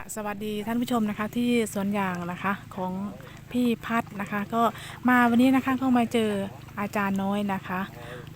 ค่ะสวัสดีท่านผู้ชมนะคะที่สวนยางนะคะของพี่พัดนะคะ ก็มาวันนี้นะคะก็มาเจออาจารย์น้อยนะคะ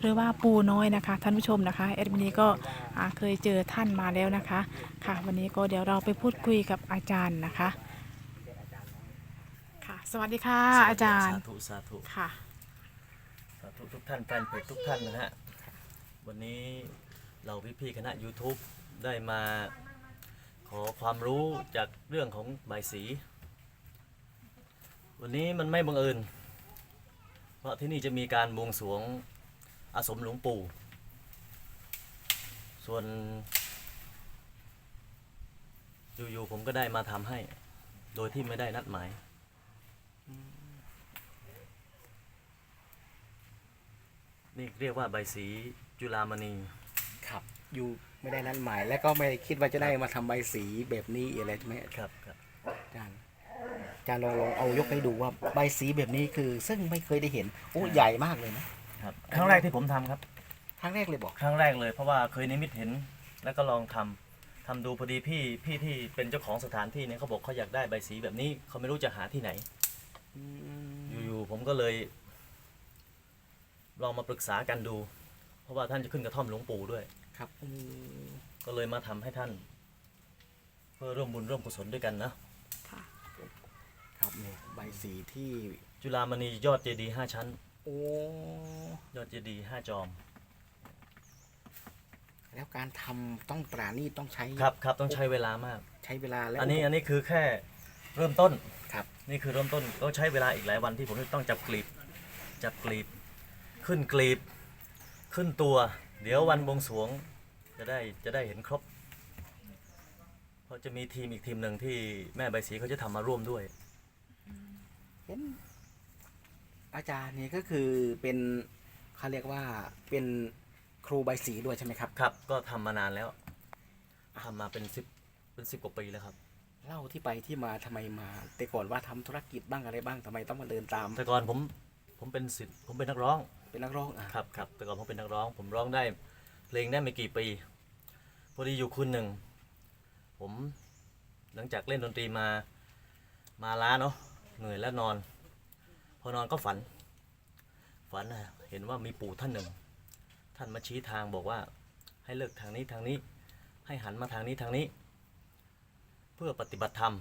หรือว่าปูน้อยนะคะ ท่านผู้ชมนะคะเอ็ดมินี้ก็อ่าเคยเจอท่านมาแล้วนะคะค่ะ วันนี้ก็เดี๋ยวเราไปพูดคุยกับอาจารย์นะคะค่ะ สวัสดีค่ะอาจารย์สาธุสาธุค่ะ สาธุทุกท่านแฟนเพจทุกท่านนะฮะ วันนี้เราพี่ๆคณะ YouTube ได้มาข อความรู้จากเรื่องของใบสี วันนี้มันไม่บังเอิญ เพราะที่นี่จะมีการบวงสรวงอาสมหลวงปู่ ส่วน อยู่ๆผมก็ได้มาทำให้ โดยที่ไม่ได้นัดหมาย นี่เรียกว่าใบสีจุฬามณี ครับ อยู่ไม่ได้นัดหมาย และก็ไม่ได้คิดว่าจะได้มาทำใบสีแบบนี้อะไรใช่ไหมครับครับอาจารย์อาจารย์ลองลองเอายกให้ดูว่าใบสีแบบนี้คือ ซึ่งไม่เคยได้เห็นโอ้ใหญ่มากเลยนะครับครั้งแรกที่ผมทำครับ ครั้งแรกเลยบอกครั้งแรกเลยเพราะว่าเคยนิมิตเห็นแล้วก็ลองทำทำดูพอดีพี่พี่ที่เป็นเจ้าของสถานที่เนี่ยเขาบอกเขาอยากได้ใบสีแบบนี้เขาไม่รู้จะหาที่ไหนอืมอยู่ๆผมก็เลย ลองมาปรึกษากันดู เพราะว่าท่านจะขึ้นกระท่อมหลวงปู่ด้วย ครับอืมก็เลยมาทำให้ท่าน เพื่อร่วมบุญร่วมกุศลด้วยกันนะ ค่ะ ครับเนี่ยใบสีที่ จุฬามณียอดเจดีย์ห้าชั้น โอ้ ยอดเจดีย์ห้าจอม แล้วการทำต้องปราณีตต้องใช้ครับครับต้องใช้เวลามาก ใช้เวลาแล้วอันนี้อันนี้คือแค่เริ่มต้น ครับ นี่คือเริ่มต้นก็ใช้เวลาอีกหลายวันที่ผมจะต้องจับกลีบ จับกลีบ ขึ้นกลีบ ขึ้นตัว เดี๋ยววันบวงสรวงจะได้จะได้เห็นครบ เพราะจะมีทีมอีกทีมหนึ่งที่แม่ใบสีเขาจะทำมาร่วมด้วย เห็นอาจารย์นี่ก็คือเป็นเขาเรียกว่าเป็นครูใบสีด้วยใช่ไหมครับ ครับ ก็ทำมานานแล้วทำมาเป็นสิบเป็นสิบกว่าปีแล้วครับ เล่าที่ไปที่มาทำไมมา แต่ก่อนว่าทำธุรกิจบ้างอะไรบ้างทำไมต้องมาเดินตาม แต่ก่อนผม ผมเป็นศิษย์ผมเป็นนักร้องเป็นนักร้องอะครับครับแต่ก่อนผมเป็นนักร้อง ผมร้องได้เพลงได้ไม่กี่ปีพอดีอยู่คุณหนึ่ง ผมหลังจากเล่นดนตรีมามาล้าเนาะเหนื่อยแล้วนอน พอนอนก็ฝัน ฝันนะเห็นว่ามีปู่ท่านหนึ่ง ท่านมาชี้ทางบอกว่า ให้เลิกทางนี้ทางนี้ ให้หันมาทางนี้ทางนี้ เพื่อปฏิบัติธรรม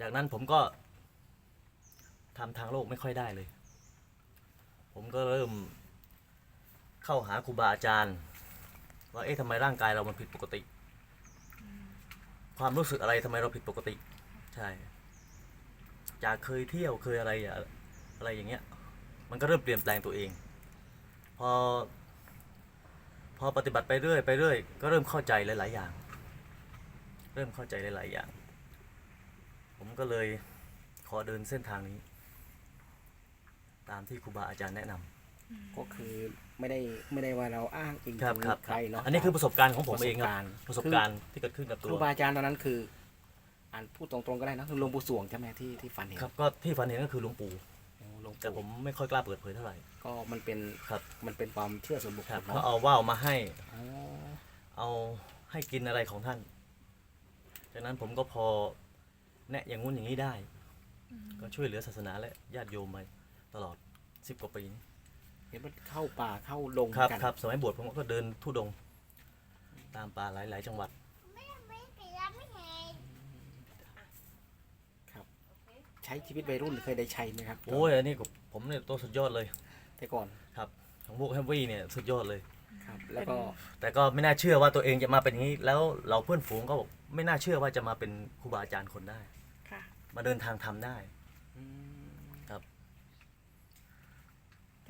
จากนั้นผมก็ ทำทางโลกไม่ค่อยได้เลย ผมก็เริ่มเข้าหาครูบาอาจารย์ ว่าเอ๊ะทำไมร่างกายเรามันผิดปกติ ความรู้สึกอะไรทำไมเราผิดปกติ ใช่ จากเคยเที่ยวเคยอะไรอะอะไรอย่างเงี้ย มันก็เริ่มเปลี่ยนแปลงตัวเอง พอ พอปฏิบัติไปเรื่อยไปเรื่อยก็เริ่มเข้าใจหลาย ๆ อย่าง เริ่มเข้าใจหลาย ๆ อย่าง ผมก็เลยขอเดินเส้นทางนี้ ตามที่ครูบาอาจารย์แนะนำ ก็คือไม่ได้ไม่ได้ว่าเราอ้างอิงครับถึงครับใครเนาะอันนี้คือประสบการณ์ของผมเองคประสรับบการณ์ประสบการณ์ที่เกิดขึ้นกับคตัรูวบาอาจารย์ตอนนั้นคืออ่านพูดตรงๆก็ได้นะคือหลวงปู่สวงใช่ไหมที่ที่ฝันเห็นครับก็ที่ฝันเห็นก็คือหลวงปู่โอ้หลวงแต่ปู่ผมไม่ค่อยกล้าเปิดเผยเท่าไหร่ก็มันเป็นครับมันเป็นความเชื่อส่วนบุคคครับลเขาเนาะเอาว่าวมาให้อ๋อเอาให้กินอะไรของท่านจากนั้นผมก็พอแนะอย่างงู้นอย่างนี้ได้ ก็ช่วยเหลือศาสนาและญาติโยมมา ตลอดสิบกว่าปีนี้เห็นมันเข้าป่าเข้าดงครับกันครับสมัยบวชผมก็เดินทุดงค์ตามป่าหลายๆจังหวัดครับใช้ชีวิตวัยรุ่นเคยได้ใช้ไหมครับ โอ้ยอันนี้ก็ผมเนี่ยตัวสุดยอดเลย แต่ก่อนครับของพวกแฮมวี่เนี่ยสุดยอดเลยครับแล้วก็แต่ก็ไม่น่าเชื่อว่าตัวเองจะมาเป็นอย่างนี้ แล้วเราเพื่อนฝูงก็บอกไม่น่าเชื่อว่าจะมาเป็นครูบาอาจารย์คนได้ค่ะมาเดินทางทำได้อืม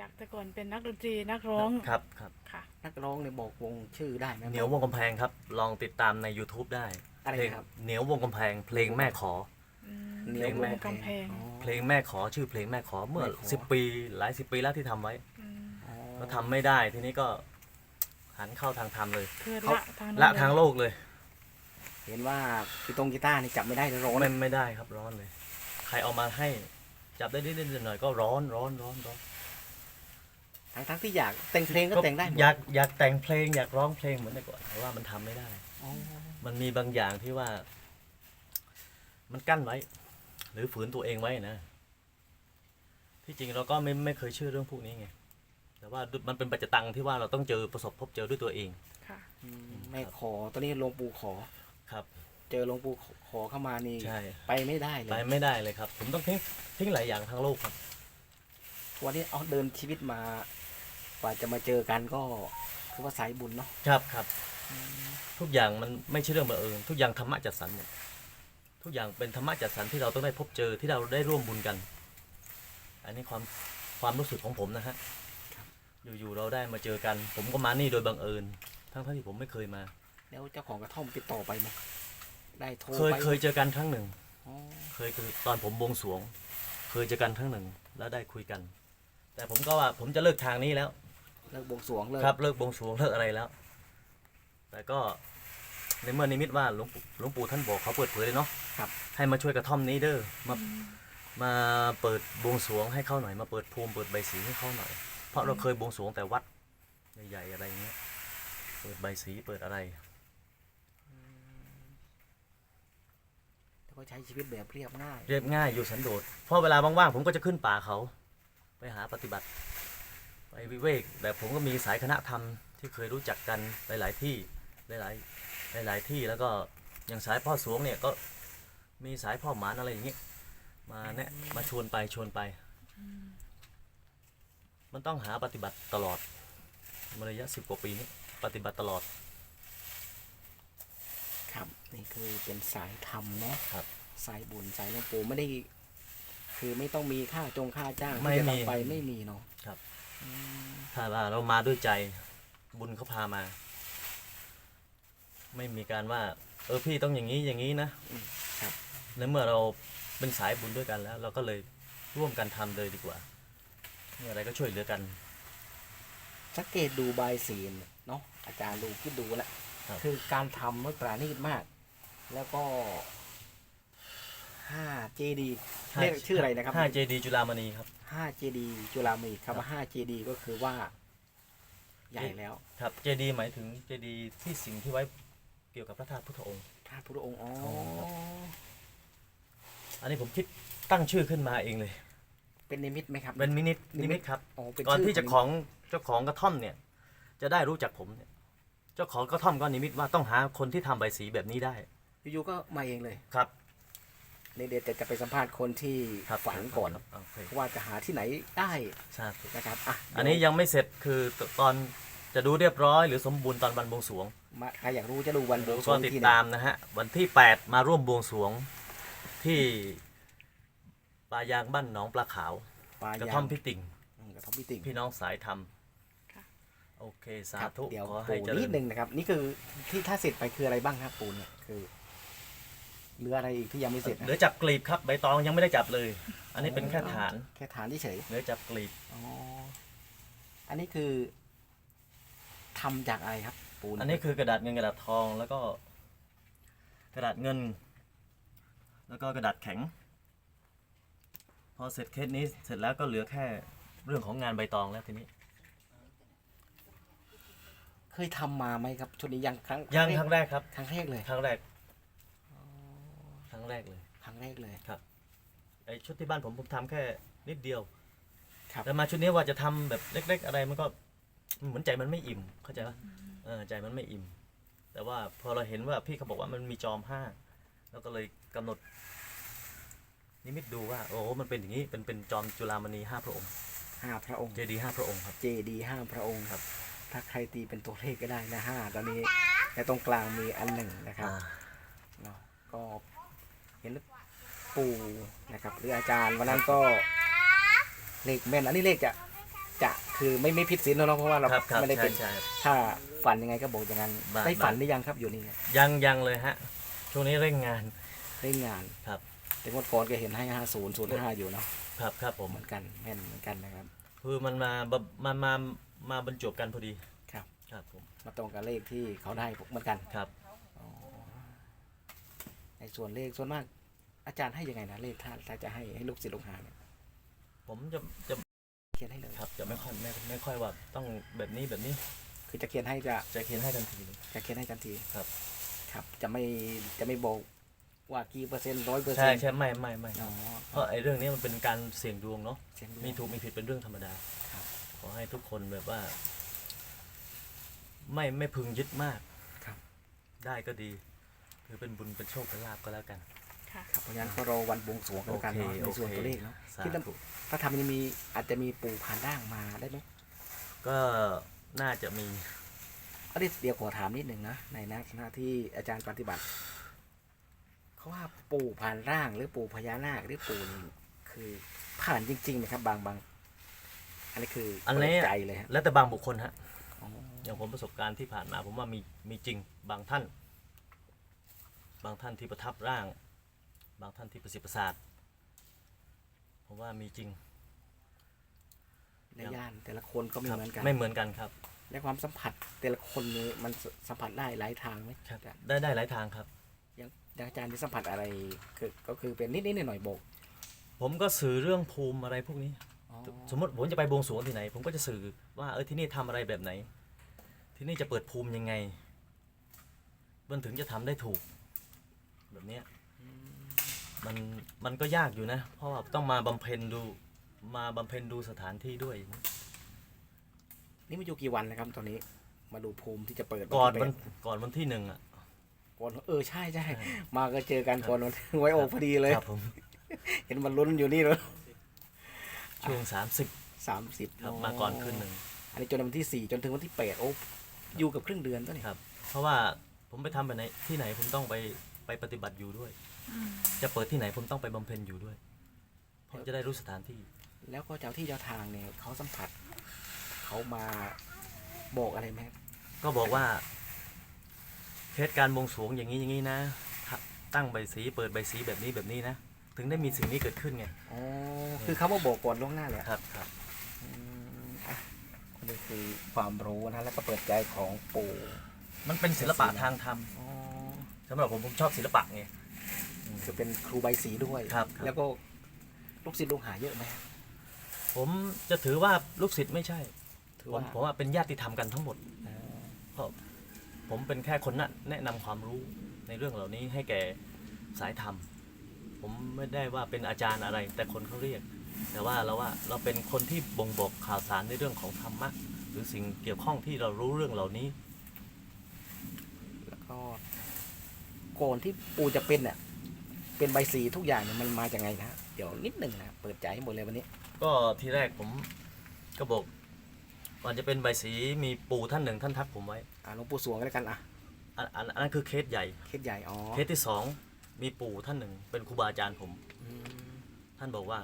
จากแต่ก่อนเป็นนักดนตรีนักร้องครับครับค่ะ นักร้องเนี่ยบอกวงชื่อได้ไหมเหนียววงกำแพงครับ ลองติดตามใน YouTube ได้อะไรเพลงครับเหนียววงกำแพง เพลงแม่ขออืมเหนียวเพลงแม่กำแพงอ๋อเพลงแม่ขอชื่อเพลงแม่ขอเมื่อแม่ขอสิบปีหลายสิบปีแล้วที่ทำไว้อืมอ๋อก็ทำไม่ได้ทีนี้ก็หันเข้าทางธรรมเลยคือเขาละทางละนั้นทางเลยโลกเลย เห็นว่ากีตงกีตาร์นี่จับไม่ได้เลยร้อนไม่ไม่ได้ครับร้อนเลย ใครเอามาให้จับได้นิดๆหน่อยๆก็ร้อนร้อนร้อนร้อน ทั้งทั้งๆที่อยากแต่งเพลงก็แต่งได้หมดอยากอยากแต่งเพลงอยากร้องเพลงเหมือนแต่ก่อนแต่ว่ามันทำไม่ได้ อ๋อมันมีบางอย่างที่ว่า มันกั้นไว้ หรือฝืนตัวเองไว้นะ ที่จริงเราก็ไม่ไม่เคยเชื่อเรื่องพวกนี้ไงแต่ว่ามันเป็นปัจจตังที่ว่าเราต้องเจอประสบพบเจอด้วยตัวเองค่ะ อืมแม่ขอตอนนี้หลวงปู่ขอ ครับ เจอหลวงปู่ขอขอเข้ามานี่ใช่ ไปไม่ได้เลไปยไม่ได้เลยครับ ผมต้องทิ้งทิ้งหลายอย่างทางโลกครับ วันนี้เอาเดินชีวิตมา กว่าจะมาเจอกันก็คือว่าสายบุญเนาะครับครับ ทุกอย่างมันไม่ใช่เรื่องบังเอิญทุกอย่างธรรมะจัดสรรหมดทุกอย่างเป็นธรรมะจัดสรรที่เราต้องได้พบเจอที่เราได้ร่วมบุญกัน อันนี้ความความรู้สึกของผมนะฮะอยู่ๆเราได้มาเจอกัน ผมก็มานี่โดยบังเอิญ ทั้งๆที่ผมไม่เคยมา แล้วเจ้าของกระท่อมติดต่อไปไหมได้โทรเคยไปเคยเจอกันครั้งหนึ่งอ๋อเคยคือตอนผมบวงสรวง เคยเจอกันครั้งหนึ่งแล้วได้คุยกัน แต่ผมก็ว่าผมจะเลิกทางนี้แล้ว เลิกบวงสรวงเลยครับเลิกบวงสรวงเลิกอะไรแล้ว แต่ก็ในเมื่อนิมิตว่าหลวงปู่หลวงปู่ท่านบอกเขาเปิดเผยเลยเนาะครับ ให้มาช่วยกระท่อมนี้เด้อมามาเปิดบวงสรวงให้เขาหน่อยมาเปิดภูมิเปิดใบสีให้เขาหน่อย เพราะเราเคยบวงสรวงแต่วัดใหญ่ๆอะไรเงี้ยเปิดใบสีเปิดอะไรแล้วก็ใช้ชีวิตแบบเรียบง่าย เรียบง่ายอยู่สันโดษเพราะเวลาว่างๆผมก็จะขึ้นป่าเขา ไปหาปฏิบัติ ไปวิเวกแบบผมก็มีสายคณะธรรมที่เคยรู้จักกันหลายๆที่หลายๆหลายๆที่แล้วก็อย่างสายพ่อสวงเนี่ยก็มีสายพ่อหมานอะไรอย่างเงี้ยมาเนี่ยมาชวนไปชวนไป มันต้องหาปฏิบัติตลอดมาระยะสิบกว่าปีนี้ปฏิบัติตลอด ครับนี่คือเป็นสายธรรมเนาะครับ สายบุญสายหลวงปู่ไม่ได้ คือไม่ต้องมีค่าจงค่าจ้างไม่ที่จะมีทำไปไม่มีเนาะ ครับอืม ถ้าว่าเรามาด้วยใจบุญเขาพามา ไม่มีการว่า เออพี่ต้องอย่างนี้อย่างนี้นะครับในเมื่อเราเป็นสายบุญด้วยกันแล้ว เราก็เลยร่วมกันทำเลยดีกว่ามีอะไรก็ช่วยเหลือกัน สังเกตดูใบายสีนเนาะอาจารย์ดูคิดดูแหละครับคือการทำมันปราณีตมาก แล้วก็ ห้าเจดีเรียกชื่ออะไรนะครับห้าเจดีจุฬามณีครับห้าเจดีจุฬามณีคำว่าห้าเจดีก็คือว่า ใหญ่แล้ว ครับเจดีหมายถึงเจดีที่สิ่งที่ไว้เกี่ยวกับพระธาตุพุทธองค์พระพุทธองค์อ๋อครับอันนี้ผมคิดตั้งชื่อขึ้นมาเองเลย เป็นนิมิตไหมครับ เป็นมินินิมิตนิมิตครับอ๋อเป็นก่อนชื่ที่เจะของเจ้าของกระท่อมเนี่ย จะได้รู้จักผมเนี่ยเจ้าของกระท่อมก็นิมิตว่าต้องหาคนที่ทำใบสีแบบนี้ได้ อยู่ๆก็มาเองเลยครับ ในเดี๋ยวจะจะไปสัมภาษณ์คนที่ครับฝันก่อนครับโอเคว่าจะหาที่ไหนได้ใช่นะครับอะอันนี้ยังไม่เสร็จคือตอนจะดูเรียบร้อยหรือสมบูรณ์ตอนวันบวงสรวงมาใครอยากรู้จะดูวันบวงสรก็วงติดที่ไหนตามนะฮะวันที่ 8 มาร่วมบวงสรวงที่ปลายางบ้านหนองปลาขาวปลากระยาท่อมงพิติ่งอืมกระท่อมพิติ่ง พี่น้องสายธรรมค่ะ โอเค สาครับธุเดี๋ยวขอให้ปูเจรินิญดนึงนะครับ นี่คือที่ถ้าเสร็จไปคืออะไรบ้างครับปูเนี่ยคือเหลืออะไรอีกที่ยังไม่เสร็จนะเหลือจับกลีบครับใบตองยังไม่ได้จับเลย อันนี้เป็นแค่ฐานแค่ฐานที่เฉยเหลือจับกลีบอ๋ออันนี้คือทำจากอะไรครับ ปูอันนี้คือกระดาษเงินกระดาษทองแล้วก็ กระดาษเงิน แล้วก็กระดาษแข็ง พอเสร็จเคสนี้เสร็จแล้วก็เหลือแค่เรื่องของงานใบตองแล้วทีนี้เคยทำมาไหมครับชุดนี้ยังครั้งยังครั้งแรกครับครั้งแรกเลยครั้งแรกครั้ง แรกเลยครั้งแรกเลยไอชุดที่บ้านผมผมทำแค่นิดเดียว ครับ แต่มาชุดนี้ว่าจะทำแบบเล็ก ๆ อะไรมันก็เหมือนใจมันไม่อิ่มเข้าใจปะเออใจมันไม่อิ่ม แต่ว่าพอเราเห็นว่าพี่เขาบอกว่ามันมีจอมห้าเราก็เลยกำหนด นิมิตดูว่า โอ้โหมันเป็นอย่างนี้เป็นเป็นจอมจุฬามณีห้าพระองค์ห้าพระองค์ เจดีห้าพระองค์ครับ เจดีห้าพระองค์ครับ ถ้าใครตีเป็นตัวเลขก็ได้นะห้าตอนนี้ และตรงกลางมีอันหนึ่งนะครับอ่า เนาะก็ เห็นปู่นะครับ หรืออาจารย์วันนั้นก็เลขแม่นอันนี้เลขจะจะคือไม่ไม่ผิดศีลแล้วเนาะเพราะว่าเราครับครับไม่ได้ใช่เป็นใช่ถ้าฝันยังไงก็บอกอย่างนั้นบ้าได้ฝันบ้าหรือยังครับอยู่นี่ยังยังเลยฮะ ช่วงนี้เร่งงานเล่นงานครับ แต่งวดก่อนก็เห็นให้ห้าศูนย์ศูนย์ห้าอยู่เนาะครับครับผม เหมือนกันแม่นเหมือนกันนะครับ คือมันมาบมามามาบรรจบกันพอดีครับ ครับผมมาตรงกับเลขที่เขาได้เหมือนกัน ครับ ในส่วนเลขส่วนมาก อาจารย์ให้ยังไงนะเลขถ้าถ้าจะให้ให้ลูกศิษย์ลูกหาเนี่ยผมจะจะเขียนให้เลยครับจะไม่ค่อยไม่ไม่ค่อยว่าต้องแบบนี้แบบนี้คือจะเขียนให้จะจะเขียนให้ทันทีเลย จะเขียนให้ทันทีครับคครับ จะไม่จะไม่บอกว่ากี่เปอร์เซ็นต์ร้อยเปอร์ใช่เซ็นต์ใช่ไม่ไม่ไม่อ๋อเพราะไอ้เรื่องนี้มันเป็นการเสี่ยงดวงเนาะเสียงดู มีถูกมีผิดเป็นเรื่องธรรมดาครับ ขอให้ทุกคนแบบว่า ไม่ไม่พึงยึดมากครับ ได้ก็ดี ถือเป็นบุญเป็นโชคเป็นลาภก็แล้วกัน ค่ะ ครับเพราะฉะนั้นก็รอวันบวงสรวงกันแล้วกันเนาะโอเคในส่วนโอเค ตัวเลขเนาะสาที่ธุถ้าทำยังมีอาจจะมีปู่ผ่านร่างมาได้ไหมก็น่าจะมีอันนี้เดี๋ยวขอถามนิดหนึ่งนะในหน้าที่อาจารย์ปฏิบัติเขาว่าปู่ผ่านร่างหรือปู่พญานาคหรือปู่นี่คือผ่านจริงๆไหมครับบางบางอันนี้คืออันเปินี้ดใจเลยฮะแล้วแต่บางบุคคลฮะ อ๋ออย่างผมประสบการณ์ที่ผ่านมาผมว่ามีมีจริงบางท่าน บางท่านที่ประทับร่าง บางท่านที่ประสิทธิ์ประสาทผมว่ามีจริงในย่านแต่ละคนก็ไม่ครับเหมือนกัน ไม่เหมือนกันครับและความสัมผัสแต่ละคนนี้มันสัมผัสได้หลายทางไหมครับอาจารย์ได้ได้หลายทางครับอย่างอย่างอาจารย์ที่สัมผัสอะไรคือก็คือเป็นนิดๆหน่อยๆบอกผมก็สื่อเรื่องภูมิอะไรพวกนี้อ๋อสมมติผมจะไปบวงสรวงที่ไหน ผมก็จะสื่อว่าเออที่นี่ทำอะไรแบบไหน ที่นี่จะเปิดภูมิยังไงมันถึงจะทำได้ถูกแบบ เนี้ยมันมันก็ยากอยู่นะ เพราะว่าต้องมาบำเพ็ญดูมาบำเพ็ญดูสถานที่ด้วยนี่มาอยู่กี่วันนะครับตอนนี้ มาดูภูมิที่จะเปิดก่อนที่วันแปดก่อนวันที่หนึ่งอะ ก่อนเออใช่ใช่ใช่มาก็เจอกันก่อนวันไว้โอกพอดีเลย ครับผม เห็นมันลุ้นอยู่นี่เลยช่วงสามสิบสามสิบครับมาก่อนคืนหนึ่ง อันนี้จนวันที่สี่จนถึงวันที่แปดโอ้อยู่กับครึ่งเดือนตัวนี้ครับ เพราะว่าผมไปทำแบบไหนที่ไหนผมต้องไป ไปปฏิบัติอยู่ด้วย จะเปิดที่ไหนผมต้องไปบำเพ็ญอยู่ด้วยเพราะจะได้รู้สถานที่ แล้วก็เจ้าที่เจ้าทางเนี่ยเขาสัมผัสเขามาบอกอะไรไหมครับก็บอกว่าเคสการบวงสรวงอย่างนี้อย่างนี้นะถ้าตั้งใบสีเปิดใบสีแบบนี้แบบนี้นะ ถึงได้มีสิ่งนี้เกิดขึ้นไงอ๋อคือเขามาบอกก่อนล่วงหน้าเลยครับครับอืมอะนี่คือความรู้นะแล้วก็เปิดใจของปู่มันเป็นศิลปะทางธรรมอ๋อ สำหรับผมผมชอบศิลปะไง คือเป็นครูใบสีด้วย ครับครับ แล้วก็ลูกศิษย์ลูกหาเยอะไหม ผมจะถือว่าลูกศิษย์ไม่ใช่ถือผมว่าผมว่าเป็นญาติธรรมกันทั้งหมดอ๋อเพราะผมเป็นแค่คนน่ะแนะนำความรู้ในเรื่องเหล่านี้ให้แก่สายธรรม ผมไม่ได้ว่าเป็นอาจารย์อะไร แต่คนเขาเรียก แต่ว่าเราว่าเราเป็นคนที่บ่งบอกข่าวสารในเรื่องของธรรมะหรือสิ่งเกี่ยวข้องที่เรารู้เรื่องเหล่านี้ แล้วก็ ก่อนที่ปู่จะเป็นเนี่ยเป็นใบสีทุกอย่างเนี่ยมันมาจากไงนะฮะเดี๋ยวนิดหนึ่งนะเปิดใจให้หมดเลยวันนี้ ก็ทีแรกผมก็บอกก่อนจะเป็นใบสีมีปู่ท่านหนึ่งท่านทักผมไว้อ่าหลวงปู่สวงก็แล้วกันอะอันอันอันนั้นคือเคสใหญ่ เคสใหญ่อ๋อเคสที่สองมีปู่ท่านหนึ่งเป็นครูบาอาจารย์ผม อืมท่านบอกว่า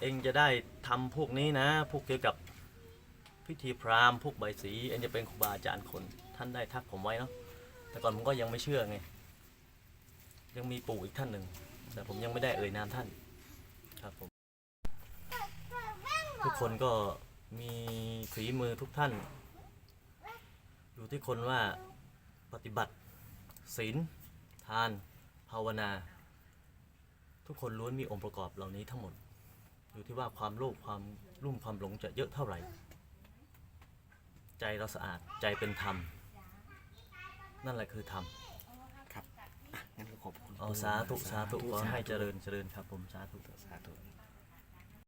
เองจะได้ทำพวกนี้นะ พวกเกี่ยวกับพิธีพราหมณ์พวกใบสี เองจะเป็นครูบาอาจารย์คน ท่านได้ทักผมไว้เนาะ แต่ก่อนผมก็ยังไม่เชื่อไง ยังมีปู่อีกท่านหนึ่ง แต่ผมยังไม่ได้เอ่ยนามท่าน ครับผม ทุกคนก็มีฝีมือทุกท่าน อยู่ที่คนว่าปฏิบัติ ศีล ทาน ภาวนา ทุกคนล้วนมีองค์ประกอบเหล่านี้ทั้งหมด อยู่ที่ว่าความโลภความรุ่มความหลงจะเยอะเท่าไหร่ ใจเราสะอาดใจเป็นธรรม นั่นแหละคือธรรมครับอะงั้นก็ขอบคุณเอาสาธุสาธุขอให้เจริญเจริญครับผมสาธุ สาธุ